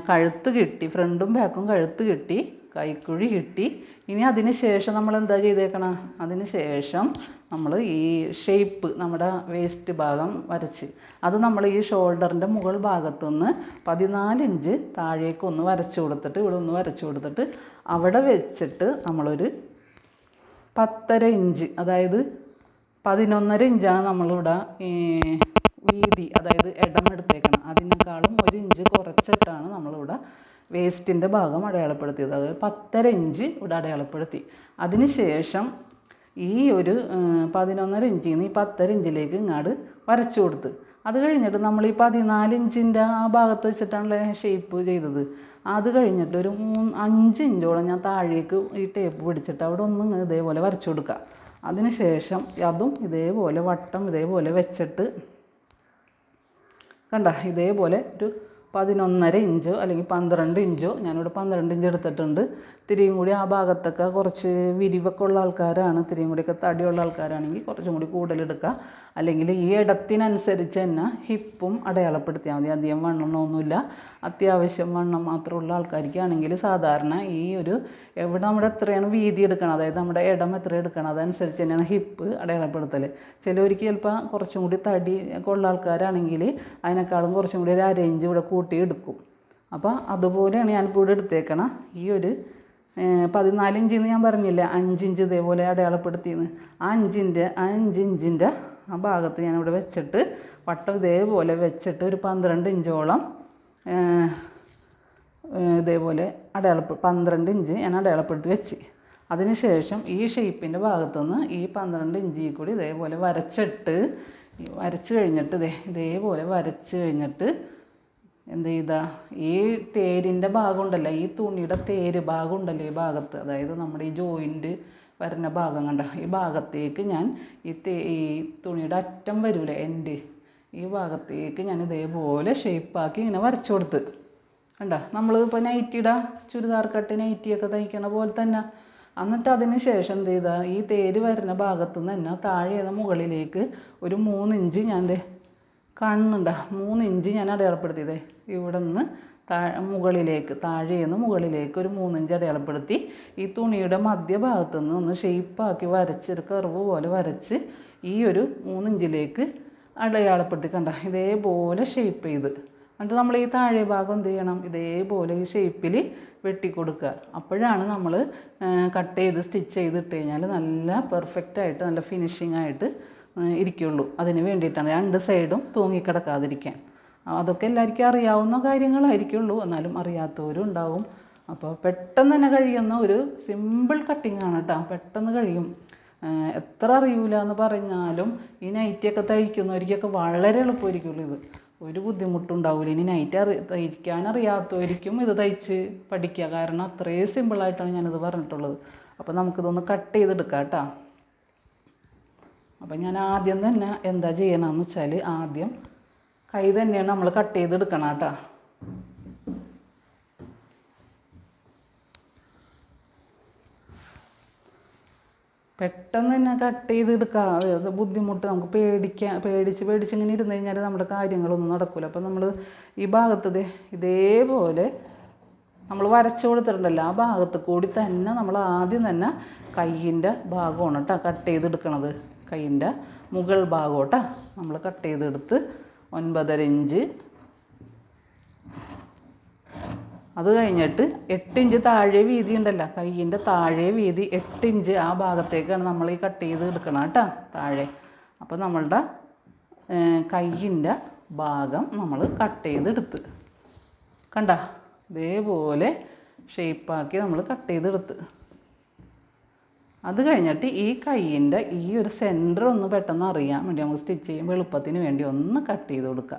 കഴുത്ത് കിട്ടി ഫ്രണ്ടും ബാക്കും കഴുത്ത് കിട്ടി കൈക്കുഴി കിട്ടി. ഇനി അതിന് ശേഷം നമ്മൾ എന്താ ചെയ്തേക്കണം? അതിന് ശേഷം നമ്മൾ ഈ ഷേപ്പ് നമ്മുടെ വേസ്റ്റ് ഭാഗം വരച്ച്. അത് നമ്മൾ ഈ ഷോൾഡറിന്റെ മുകൾ ഭാഗത്തു നിന്ന് പതിനാല് ഇഞ്ച് താഴേക്ക് ഒന്ന് വരച്ച് കൊടുത്തിട്ട് ഇവിടെ ഒന്ന് വരച്ച് കൊടുത്തിട്ട് അവിടെ വെച്ചിട്ട് നമ്മളൊരു പത്തര ഇഞ്ച് അതായത് പതിനൊന്നര ഇഞ്ചാണ് നമ്മളിവിടെ ഈ വീതി അതായത് ഇടം എടുത്തേക്കണം. അതിനേക്കാളും ഒരു ഇഞ്ച് കുറച്ചിട്ടാണ് നമ്മളിവിടെ വേസ്റ്റിന്റെ ഭാഗം അടയാളപ്പെടുത്തിയത്. അതായത് പത്തര ഇഞ്ച് ഇവിടെ അടയാളപ്പെടുത്തി. അതിനുശേഷം ഈ ഒരു പതിനൊന്നര ഇഞ്ചിൽ നിന്ന് ഈ പത്തര ഇഞ്ചിലേക്ക് ഇങ്ങോട്ട് വരച്ചു കൊടുത്ത്. അത് കഴിഞ്ഞിട്ട് നമ്മൾ ഈ പതിനാല് ഇഞ്ചിന്റെ ആ ഭാഗത്ത് വെച്ചിട്ടാണല്ലേ ഷേപ്പ് ചെയ്തത്. അത് കഴിഞ്ഞിട്ട് ഒരു മൂന്ന് അഞ്ച് ഇഞ്ചോളം ഞാൻ താഴേക്ക് ഈ ടേപ്പ് പിടിച്ചിട്ട് അവിടെ ഒന്ന് ഇതേപോലെ വരച്ചു കൊടുക്കുക. അതിന് ശേഷം അതും ഇതേപോലെ വട്ടം ഇതേപോലെ വെച്ചിട്ട് കണ്ട ഇതേപോലെ ഒരു പതിനൊന്നര ഇഞ്ചോ അല്ലെങ്കിൽ പന്ത്രണ്ട് ഇഞ്ചോ ഞാനിവിടെ പന്ത്രണ്ട് ഇഞ്ച് എടുത്തിട്ടുണ്ട്. ഇത്തിരിയും കൂടി ആ ഭാഗത്തൊക്കെ കുറച്ച് വിരിവൊക്കെ ഉള്ള ആൾക്കാരാണ്. ഇത്തിരിയും കൂടിയൊക്കെ തടിയുള്ള ആൾക്കാരാണെങ്കിൽ കുറച്ചും കൂടി കൂടുതൽ എടുക്കുക അല്ലെങ്കിൽ ഈ ഇടത്തിനനുസരിച്ച് തന്നെ ഹിപ്പും അടയാളപ്പെടുത്തിയാൽ മതി. അധികം വണ്ണമൊന്നുമില്ല അത്യാവശ്യം വണ്ണം മാത്രമുള്ള ആൾക്കാർക്കാണെങ്കിൽ സാധാരണ ഈ ഒരു എവിടെ നമ്മുടെ എത്രയാണ് വീതി എടുക്കണം അതായത് നമ്മുടെ ഇടം എത്ര എടുക്കണം അതനുസരിച്ച് തന്നെയാണ് ഹിപ്പ് അടയാളപ്പെടുത്തൽ ചിലവർക്ക് ചിലപ്പോൾ കുറച്ചും കൂടി തടി ഉള്ള ആൾക്കാരാണെങ്കിൽ അതിനേക്കാളും കുറച്ചും കൂടി ഒരു അര ഇഞ്ച് ഇവിടെ കൂട്ടി എടുക്കും അപ്പോൾ അതുപോലെയാണ് ഞാനിപ്പോൾ ഇവിടെ എടുത്തേക്കണം. ഈ ഒരു പതിനാല് ഇഞ്ചിന്ന് ഞാൻ പറഞ്ഞില്ലേ അഞ്ചിഞ്ച് ഇതേപോലെ അടയാളപ്പെടുത്തിയെന്ന്. ആ അഞ്ചിന്റെ ആ അഞ്ച് ഇഞ്ചിന്റെ ആ ഭാഗത്ത് ഞാനിവിടെ വെച്ചിട്ട് വട്ടം ഇതേപോലെ വെച്ചിട്ട് ഒരു പന്ത്രണ്ട് ഇഞ്ചോളം ഇതേപോലെ അടയാളപ്പെ പന്ത്രണ്ട് ഇഞ്ച് ഞാൻ അടയാളപ്പെടുത്തി വെച്ച്. അതിന് ശേഷം ഈ ഷേപ്പിന്റെ ഭാഗത്തുനിന്ന് ഈ പന്ത്രണ്ട് ഇഞ്ചിൽ കൂടി ഇതേപോലെ വരച്ചിട്ട് വരച്ച് കഴിഞ്ഞിട്ട് ഇതേ ഇതേപോലെ വരച്ച് കഴിഞ്ഞിട്ട് എന്ത് ചെയ്താ? ഈ തേരിന്റെ ഭാഗം ഉണ്ടല്ലോ ഈ തുണിയുടെ തേര് ഭാഗം ഉണ്ടല്ലോ ഈ ഭാഗത്ത്. അതായത് നമ്മുടെ ഈ ജോയിന്റ് വരുന്ന ഭാഗം കണ്ട? ഈ ഭാഗത്തേക്ക് ഞാൻ ഈ തേ ഈ തുണിയുടെ അറ്റം വരൂലേ എന്റെ ഈ ഭാഗത്തേക്ക് ഞാൻ ഇതേപോലെ ഷേപ്പാക്കി ഇങ്ങനെ വരച്ചു കൊടുത്ത്. കണ്ട? നമ്മൾ ഇപ്പോൾ നൈറ്റിയുടെ ചുരിദാർ കട്ട് നൈറ്റിയൊക്കെ തയ്ക്കണ പോലെ തന്നെ. എന്നിട്ട് അതിന് ശേഷം എന്ത് ചെയ്താൽ ഈ തേര് വരുന്ന ഭാഗത്തു നിന്ന് തന്നെ താഴെ മുകളിലേക്ക് ഒരു മൂന്നിഞ്ച് ഞാൻ കാണുന്നുണ്ടോ മൂന്ന് ഇഞ്ച് ഞാൻ അടയാളപ്പെടുത്തിയതേ. ഇവിടെ നിന്ന് താഴെ മുകളിലേക്ക് താഴേന്ന് മുകളിലേക്ക് ഒരു മൂന്നിഞ്ച് അടയാളപ്പെടുത്തി. ഈ തുണിയുടെ മധ്യഭാഗത്തു നിന്ന് ഒന്ന് ഷെയ്പ്പാക്കി വരച്ച് ഒരു കർവ് പോലെ വരച്ച് ഈ ഒരു മൂന്നിഞ്ചിലേക്ക് അടയാളപ്പെടുത്തി കണ്ട. ഇതേപോലെ ഷെയ്പ്പ് ചെയ്ത്. എന്നിട്ട് നമ്മൾ ഈ താഴെ ഭാഗം എന്ത് ചെയ്യണം? ഇതേപോലെ ഈ ഷേപ്പിൽ വെട്ടിക്കൊടുക്കുക. അപ്പോഴാണ് നമ്മൾ കട്ട് ചെയ്ത് സ്റ്റിച്ച് ചെയ്തിട്ട് കഴിഞ്ഞാൽ നല്ല പെർഫെക്റ്റ് ആയിട്ട് നല്ല ഫിനിഷിംഗ് ആയിട്ട് ഏഹ് ഇരിക്കുള്ളൂ. അതിന് വേണ്ടിയിട്ടാണ്. രണ്ട് സൈഡും തൂങ്ങിക്കിടക്കാതിരിക്കാൻ. അതൊക്കെ എല്ലാവർക്കും അറിയാവുന്ന കാര്യങ്ങളായിരിക്കുള്ളൂ. എന്നാലും അറിയാത്തവരും ഉണ്ടാവും. അപ്പോൾ പെട്ടെന്ന് തന്നെ കഴിയുന്ന ഒരു സിമ്പിൾ കട്ടിങ് ആണ് കേട്ടോ പെട്ടെന്ന് കഴിയും. എത്ര അറിയൂല എന്ന് പറഞ്ഞാലും ഈ നൈറ്റിയൊക്കെ തയ്ക്കുന്നവർക്കൊക്കെ വളരെ എളുപ്പമായിരിക്കുള്ളൂ ഇത്. ഒരു ബുദ്ധിമുട്ടുണ്ടാവില്ല ഇനി നൈറ്റ് അറി തയ്ക്കാൻ അറിയാത്തവർക്കും ഇത് തയ്ച്ച് പഠിക്കുക. കാരണം അത്രയും സിമ്പിളായിട്ടാണ് ഞാനിത് പറഞ്ഞിട്ടുള്ളത്. അപ്പോൾ നമുക്കിതൊന്ന് കട്ട് ചെയ്തെടുക്കാം കേട്ടോ അപ്പം ഞാൻ ആദ്യം തന്നെ എന്താ ചെയ്യണമെന്ന് വെച്ചാൽ ആദ്യം കൈ തന്നെയാണ് നമ്മൾ കട്ട് ചെയ്തെടുക്കണം കേട്ടോ. പെട്ടെന്ന് തന്നെ കട്ട് ചെയ്തെടുക്കാതെ ബുദ്ധിമുട്ട്. നമുക്ക് പേടിക്കാൻ പേടിച്ച് പേടിച്ച് ഇങ്ങനെ ഇരുന്ന് കഴിഞ്ഞാൽ നമ്മുടെ കാര്യങ്ങളൊന്നും നടക്കില്ല അപ്പം നമ്മൾ ഈ ഭാഗത്ത് ഇതേപോലെ നമ്മൾ വരച്ചു കൊടുത്തിട്ടുണ്ടല്ലോ. ആ ഭാഗത്ത് കൂടി തന്നെ നമ്മൾ ആദ്യം തന്നെ കയ്യിന്റെ ഭാഗമാണ് കേട്ടോ കട്ട് ചെയ്തെടുക്കണത്. കയ്യിന്റെ മുകൾ ഭാഗോട്ടാ നമ്മൾ കട്ട് ചെയ്തെടുത്ത് ഒൻപതര ഇഞ്ച്. അത് കഴിഞ്ഞിട്ട് എട്ട് ഇഞ്ച് താഴെ വീതി ഉണ്ടല്ലോ. കയ്യിന്റെ താഴെ വീതി എട്ട് ഇഞ്ച് ആ ഭാഗത്തേക്കാണ് നമ്മൾ ഈ കട്ട് ചെയ്ത് എടുക്കണം കേട്ടോ താഴെ. അപ്പോൾ നമ്മളുടെ കയ്യിന്റെ ഭാഗം നമ്മൾ കട്ട് ചെയ്തെടുത്ത്. കണ്ട? ഇതേപോലെ ഷേപ്പാക്കി നമ്മൾ കട്ട് ചെയ്തെടുത്ത്. അത് കഴിഞ്ഞിട്ട് ഈ കൈയിന്റെ ഈ ഒരു സെന്റർ ഒന്ന് പെട്ടെന്ന് അറിയാൻ വേണ്ടി നമുക്ക് സ്റ്റിച്ച് ചെയ്യുമ്പോൾ എളുപ്പത്തിന് വേണ്ടി ഒന്ന് കട്ട് ചെയ്ത് കൊടുക്കുക.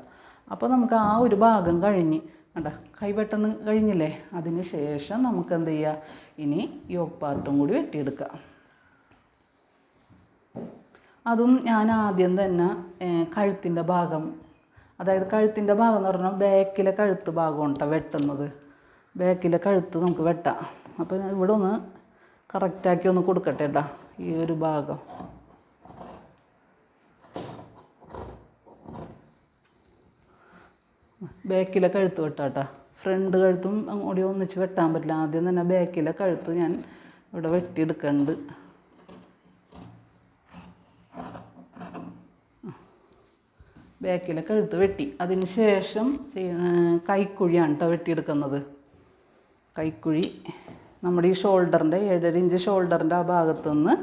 അപ്പോൾ നമുക്ക് ആ ഒരു ഭാഗം കഴിഞ്ഞ് കണ്ട? കൈ പെട്ടെന്ന് കഴിഞ്ഞില്ലേ? അതിന് ശേഷം നമുക്ക് എന്ത് ചെയ്യുക ഇനി യോഗ് പാർട്ടും കൂടി വെട്ടിയെടുക്കുക. അതും ഞാൻ ആദ്യം തന്നെ കഴുത്തിന്റെ ഭാഗം അതായത് കഴുത്തിന്റെ ഭാഗം എന്ന് പറഞ്ഞാൽ ബാക്കിലെ കഴുത്ത് ഭാഗം കേട്ടോ വെട്ടുന്നത്? ബാക്കിലെ കഴുത്ത് നമുക്ക് വെട്ടാം. അപ്പോൾ ഇവിടെ ഒന്ന് കറക്റ്റാക്കി ഒന്ന് കൊടുക്കട്ടെ കേട്ടോ ഈ ഒരു ഭാഗം. ബാക്കിലെ കഴുത്ത് വെട്ടാട്ടാ ഫ്രണ്ട് കഴുത്തും അങ്ങോട്ട് ഒന്നിച്ച് വെട്ടാൻ പറ്റില്ല. ആദ്യം തന്നെ ബാക്കിലെ കഴുത്ത് ഞാൻ ഇവിടെ വെട്ടിയെടുക്കുന്നുണ്ട് ബാക്കിലെ കഴുത്ത് വെട്ടി. അതിന് ശേഷം കൈക്കുഴിയാണ് കേട്ടോ വെട്ടിയെടുക്കുന്നത്. കൈക്കുഴി. നമ്മുടെ ഈ ഷോൾഡറിന്റെ ഏഴര ഇഞ്ച് ഷോൾഡറിന്റെ ആ ഭാഗത്ത് നിന്ന്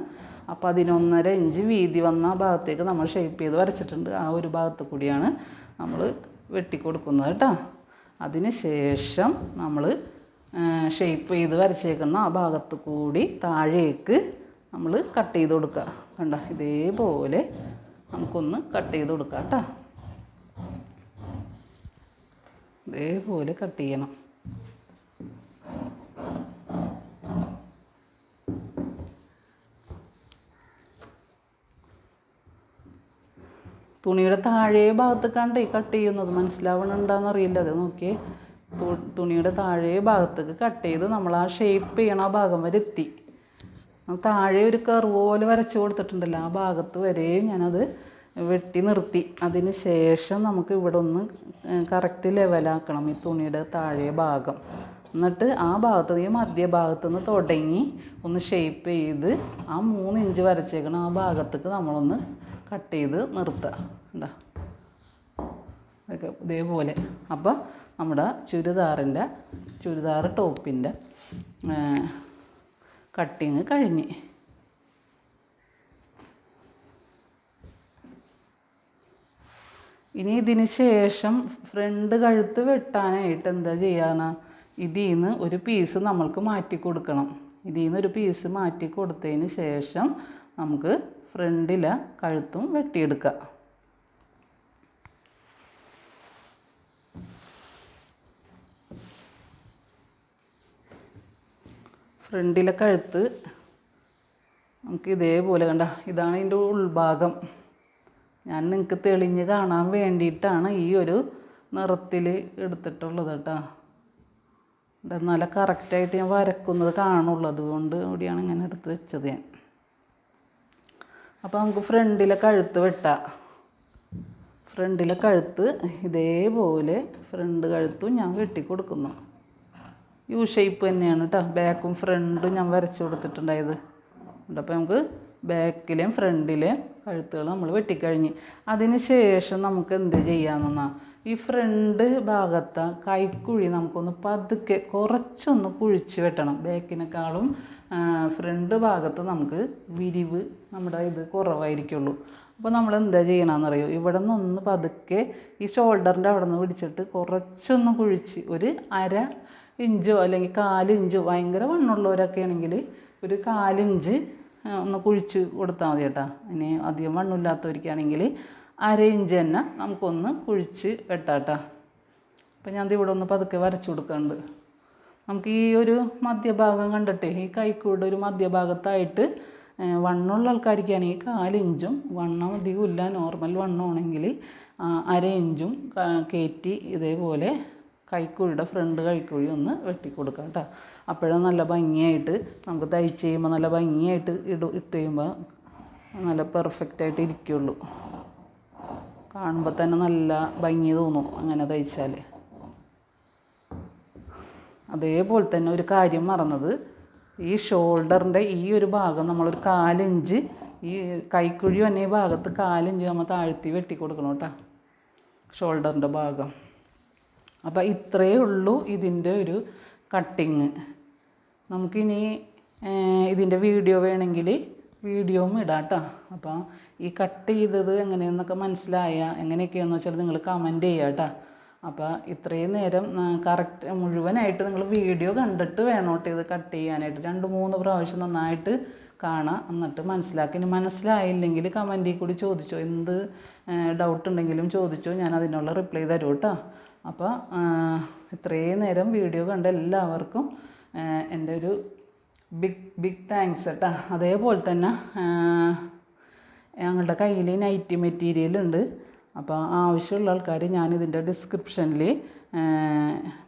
ആ പതിനൊന്നര ഇഞ്ച് വീതി വന്ന ആ ഭാഗത്തേക്ക് നമ്മൾ ഷേപ്പ് ചെയ്ത് വരച്ചിട്ടുണ്ട്. ആ ഒരു ഭാഗത്ത് കൂടിയാണ് നമ്മൾ വെട്ടിക്കൊടുക്കുന്നത് കേട്ടോ. അതിന് ശേഷം നമ്മൾ ഷേപ്പ് ചെയ്ത് വരച്ചേക്കുന്ന ആ ഭാഗത്ത് കൂടി താഴേക്ക് നമ്മൾ കട്ട് ചെയ്ത് കൊടുക്കുക. കണ്ട ഇതേപോലെ നമുക്കൊന്ന് കട്ട് ചെയ്ത് കൊടുക്കാം കേട്ടോ. ഇതേപോലെ കട്ട് ചെയ്യണം. തുണിയുടെ താഴെ ഭാഗത്ത് ഈ കട്ട് ചെയ്യുന്നത്. മനസ്സിലാവണുണ്ടോയെന്ന് അറിയില്ല അത് നോക്കിയേ. തുണിയുടെ താഴെ ഭാഗത്തേക്ക് കട്ട് ചെയ്ത് നമ്മൾ ആ ഷേപ്പ് ചെയ്യണ ആ ഭാഗം വരെ എത്തി. താഴെ ഒരു കർവ് പോലെ വരച്ച് കൊടുത്തിട്ടുണ്ടല്ലോ. ആ ഭാഗത്ത് വരെയും ഞാനത് വെട്ടി നിർത്തി. അതിന് ശേഷം നമുക്ക് ഇവിടെ ഒന്ന് കറക്റ്റ് ലെവലാക്കണം ഈ തുണിയുടെ താഴെ ഭാഗം. എന്നിട്ട് ആ ഭാഗത്ത് ഈ മധ്യഭാഗത്ത് നിന്ന് തുടങ്ങി ഒന്ന് ഷേപ്പ് ചെയ്ത് ആ മൂന്ന് ഇഞ്ച് വരച്ചേക്കണം ആ ഭാഗത്തേക്ക് നമ്മളൊന്ന് കട്ട് ചെയ്ത് നിർത്തുക. എന്താ അതൊക്കെ ഇതേപോലെ. അപ്പോൾ നമ്മുടെ ചുരിദാറിന്റെ ചുരിദാർ ടോപ്പിന്റെ കട്ടിങ് കഴിഞ്ഞ്. ഇനി ഇതിന് ശേഷം ഫ്രണ്ട് കഴുത്ത് വെട്ടാനായിട്ട് എന്താ ചെയ്യാന്ന് ഇതിൽ നിന്ന് ഒരു പീസ് നമ്മൾക്ക് മാറ്റി കൊടുക്കണം. ഇതിൽ നിന്ന് ഒരു പീസ് മാറ്റി കൊടുത്തതിന് ശേഷം നമുക്ക് ഫ്രണ്ടിലെ കഴുത്തും വെട്ടിയെടുക്കാം. ഫ്രണ്ടിലെ കഴുത്ത് നമുക്ക് ഇതേപോലെ കണ്ട ഇതാണ് ഇതിന്റെ ഉൾഭാഗം. ഞാൻ നിങ്ങൾക്ക് തെളിഞ്ഞ് കാണാൻ വേണ്ടിയിട്ടാണ് ഈ ഒരു നിറത്തിൽ എടുത്തിട്ടുള്ളത് കേട്ടോ. നല്ല കറക്റ്റായിട്ട് ഞാൻ വരക്കുന്നത് കാണുള്ളൂ അതുകൊണ്ട് കൂടിയാണ് ഇങ്ങനെ എടുത്ത് വെച്ചത് ഞാൻ. അപ്പോൾ നമുക്ക് ഫ്രണ്ടിലെ കഴുത്ത് വെട്ടാം. ഫ്രണ്ടിലെ കഴുത്ത് ഇതേപോലെ ഫ്രണ്ട് കഴുത്തും ഞാൻ വെട്ടി കൊടുക്കുന്നു യു ഷേപ്പ് തന്നെയാണ് കേട്ടോ ബാക്കും ഫ്രണ്ടും ഞാൻ വരച്ച് കൊടുത്തിട്ടുണ്ടായത്. അപ്പോൾ നമുക്ക് ബാക്കിലെയും ഫ്രണ്ടിലെയും കഴുത്തുകൾ നമ്മൾ വെട്ടിക്കഴിഞ്ഞ്. അതിന് ശേഷം നമുക്ക് എന്ത് ചെയ്യാമെന്നാണ് ഈ ഫ്രണ്ട് ഭാഗത്തെ കൈക്കുഴി നമുക്കൊന്ന് പതുക്കെ കുറച്ചൊന്ന് കുഴിച്ച് വെട്ടണം. ബാക്കിനേക്കാളും ഫ്രണ്ട് ഭാഗത്ത് നമുക്ക് വിരിവ് നമ്മുടെ ഇത് കുറവായിരിക്കുള്ളൂ. അപ്പോൾ നമ്മൾ എന്താ ചെയ്യണമെന്നറിയോ ഇവിടെ നിന്നൊന്ന് പതുക്കെ ഈ ഷോൾഡറിന്റെ അവിടെ നിന്ന് പിടിച്ചിട്ട് കുറച്ചൊന്ന് കുഴിച്ച് ഒരു അര ഇഞ്ചോ അല്ലെങ്കിൽ കാലിഞ്ചോ ഭയങ്കര വണ്ണുള്ളവരൊക്കെ ആണെങ്കിൽ ഒരു കാലിഞ്ച് ഒന്ന് കുഴിച്ച് കൊടുത്താൽ മതി കേട്ടോ. ഇനി അധികം വണ്ണമില്ലാത്തവർക്കാണെങ്കിൽ അര ഇഞ്ച് തന്നെ നമുക്കൊന്ന് കുഴിച്ച് വെട്ടാട്ടാ അപ്പം ഞാൻ ഇവിടെ ഒന്ന് പതുക്കെ വരച്ചു കൊടുക്കുന്നുണ്ട് നമുക്ക് ഈ ഒരു മധ്യഭാഗം കണ്ടിട്ടേ ഈ കൈക്കൂടെ ഒരു മധ്യഭാഗത്തായിട്ട് വണ്ണമുള്ള ആൾക്കാർക്കാണെങ്കിൽ കാലിഞ്ചും വണ്ണം അധികം ഇല്ല നോർമൽ വണ്ണമാണെങ്കിൽ അര ഇഞ്ചും കയറ്റി ഇതേപോലെ കൈക്കുഴിയുടെ ഫ്രണ്ട് കൈക്കുഴി ഒന്ന് വെട്ടി കൊടുക്കാം കേട്ടോ അപ്പോഴാണ് നല്ല ഭംഗിയായിട്ട് നമുക്ക് തയ്ച്ച് ചെയ്യുമ്പോൾ നല്ല ഭംഗിയായിട്ട് ഇട ഇട്ട് കഴിയുമ്പോൾ നല്ല പെർഫെക്റ്റ് ആയിട്ട് ഇരിക്കുള്ളൂ. കാണുമ്പോൾ തന്നെ നല്ല ഭംഗി തോന്നും അങ്ങനെ തയ്ച്ചാൽ അതേപോലെ തന്നെ ഒരു കാര്യം മറന്നത് ഈ ഷോൾഡറിന്റെ ഈ ഒരു ഭാഗം നമ്മളൊരു കാലിഞ്ച് ഈ കൈക്കുഴി വന്ന ഈ ഭാഗത്ത് കാലിഞ്ച് നമ്മൾ താഴ്ത്തി വെട്ടി കൊടുക്കണം കേട്ടോ. ഷോൾഡറിന്റെ ഭാഗം. അപ്പോൾ ഇത്രയേ ഉള്ളൂ ഇതിന്റെ ഒരു കട്ടിങ് നമുക്കിനി ഇതിന്റെ വീഡിയോ വേണമെങ്കിൽ വീഡിയോയും ഇടാം കേട്ടോ അപ്പോൾ ഈ കട്ട് ചെയ്തത് എങ്ങനെയെന്നൊക്കെ മനസ്സിലായ എങ്ങനെയൊക്കെയാണെന്ന് വെച്ചാൽ നിങ്ങൾ കമന്റ് ചെയ്യുക കേട്ടോ അപ്പോൾ ഇത്രയും നേരം കറക്റ്റ് മുഴുവനായിട്ട് നിങ്ങൾ വീഡിയോ കണ്ടിട്ട് വേണം ഇത് കട്ട് ചെയ്യാനായിട്ട്. രണ്ട് മൂന്ന് പ്രാവശ്യം നന്നായിട്ട് കാണാം. എന്നിട്ട് മനസ്സിലാക്കി. ഇനി മനസ്സിലായില്ലെങ്കിൽ കമന്റിൽ കൂടി ചോദിച്ചോ. എന്ത് ഡൗട്ട് ഉണ്ടെങ്കിലും ചോദിച്ചോ. ഞാൻ അതിനുള്ള റിപ്ലൈ തരും കേട്ടോ അപ്പോൾ ഇത്രയും നേരം വീഡിയോ കണ്ട എല്ലാവർക്കും എന്റെ ഒരു ബിഗ് ബിഗ് താങ്ക്സ് കേട്ടോ അതേപോലെ തന്നെ ഞങ്ങളുടെ കയ്യിൽ നൈറ്റി മെറ്റീരിയൽ ഉണ്ട്. അപ്പോൾ ആവശ്യമുള്ള ആൾക്കാർ ഞാനിതിന്റെ ഡിസ്ക്രിപ്ഷനിൽ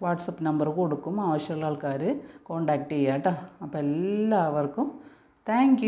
വാട്സപ്പ് നമ്പർ കൊടുക്കും. ആവശ്യമുള്ള ആൾക്കാർ കോണ്ടാക്ട് ചെയ്യാം കേട്ടോ അപ്പോൾ എല്ലാവർക്കും താങ്ക്